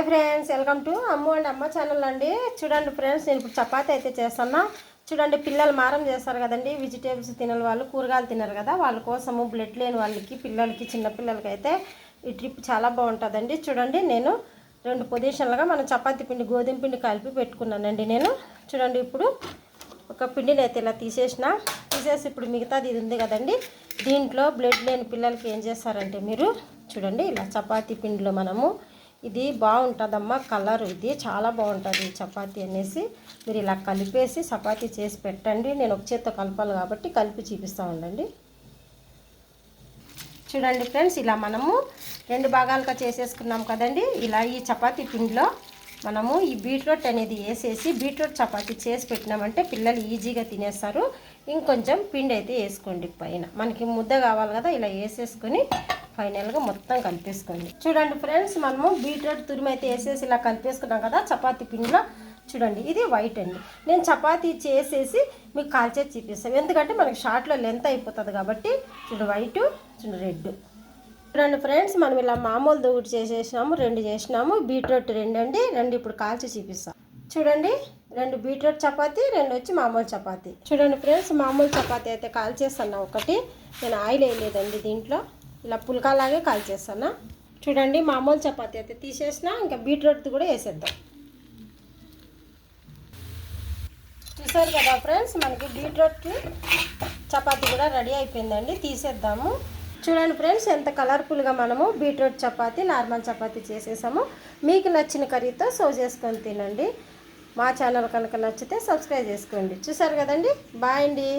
Hi friends welcome to Ammu and Amma channel అండి. చూడండి friends నేను ఇప్పుడు చపాతీ అయితే చేస్తున్నా. చూడండి పిల్లలు మారం చేస్తారు కదండి. వెజిటేబుల్స్ తినని వాళ్ళు కూరగాయలు తినరు కదా. వాళ్ళ కోసము బ్లడ్ లేని వాళ్ళకి పిల్లలకి చిన్నపిల్లలకి అయితే ఈ ట్రిప్ చాలా బాగుంటుందండి. చూడండి నేను రెండు పొజిషన్లుగా మనం చపాతీ పిండి గోధుమ పిండి కలిపి పెట్టుకున్నానండి నేను. చూడండి ఇప్పుడు ఒక పిండిని అయితే ఇలా తీసేసిన. తీసేసి ఇప్పుడు మిగతాది ఇది ఉంది కదండి. దీంట్లో బ్లడ్ లేని పిల్లలకి ఏం చేస్తారంటే మీరు చూడండి ఇలా చపాతీ పిండిలో మనము ఇది బాగుంటుందమ్మా కలర్ ఇది చాలా బాగుంటుంది చపాతి చపాతీ అనేసి. మీరు ఇలా కలిపేసి చపాతీ చేసి పెట్టండి. నేను ఒక చేత్తో కలపాలి కాబట్టి కలిపి చూపిస్తూ ఉండండి. చూడండి ఫ్రెండ్స్ ఇలా మనము రెండు భాగాలుగా చేసేసుకున్నాం కదండి. ఇలా ఈ చపాతీ పిండిలో మనము ఈ బీట్రూట్ అనేది వేసేసి బీట్రూట్ చపాతీ చేసి పెట్టినామంటే పిల్లలు ఈజీగా తినేస్తారు. ఇంకొంచెం పిండి అయితే వేసుకోండి పైన. మనకి ముద్ద కావాలి కదా ఇలా వేసేసుకొని ఫైనల్గా మొత్తం కలిపేసుకోండి. చూడండి ఫ్రెండ్స్ మనము బీట్రూట్ తురిమి అయితే వేసేసి ఇలా కలిపేసుకున్నాం కదా చపాతీ పిండిలో. చూడండి ఇది వైట్ అండి. నేను చపాతీ చేసేసి మీకు కాల్చేసి చూపిస్తాను. ఎందుకంటే మనకి షార్ట్లో లెంత్ అయిపోతుంది కాబట్టి చూడు వైట్ చూడు రెడ్ చూడండి ఫ్రెండ్స్ మనం ఇలా మామూలు దూగుడు చేసేసినాము రెండు చేసినాము బీట్రూట్ రెండు అండి రెండు ఇప్పుడు కాల్చి చూపిస్తాం చూడండి రెండు బీట్రూట్ చపాతీ రెండు వచ్చి మామూలు చపాతీ. చూడండి ఫ్రెండ్స్ మామూలు చపాతీ అయితే కాల్చేస్తాను ఒకటి నేను ఆయిల్ వేయలేదండి దీంట్లో. ఇలా పుల్కాలాగే కాల్చేస్తాను చూడండి మామూలు చపాతి అయితే తీసేసిన ఇంకా బీట్రూట్ కూడా వేసేద్దాం. చూసారు కదా ఫ్రెండ్స్ మనకి బీట్రూట్ చపాతి కూడా రెడీ అయిపోయిందండి తీసేద్దాము. చూడండి ఫ్రెండ్స్ ఎంత కలర్ఫుల్గా మనము బీట్రూట్ చపాతీ నార్మల్ చపాతి చేసేసాము. మీకు నచ్చిన కర్రీతో సర్వ్ చేసుకొని తినండి. మా ఛానల్ కనుక నచ్చితే సబ్స్క్రైబ్ చేసుకోండి. చూసారు కదండి? బాయ్ అండి.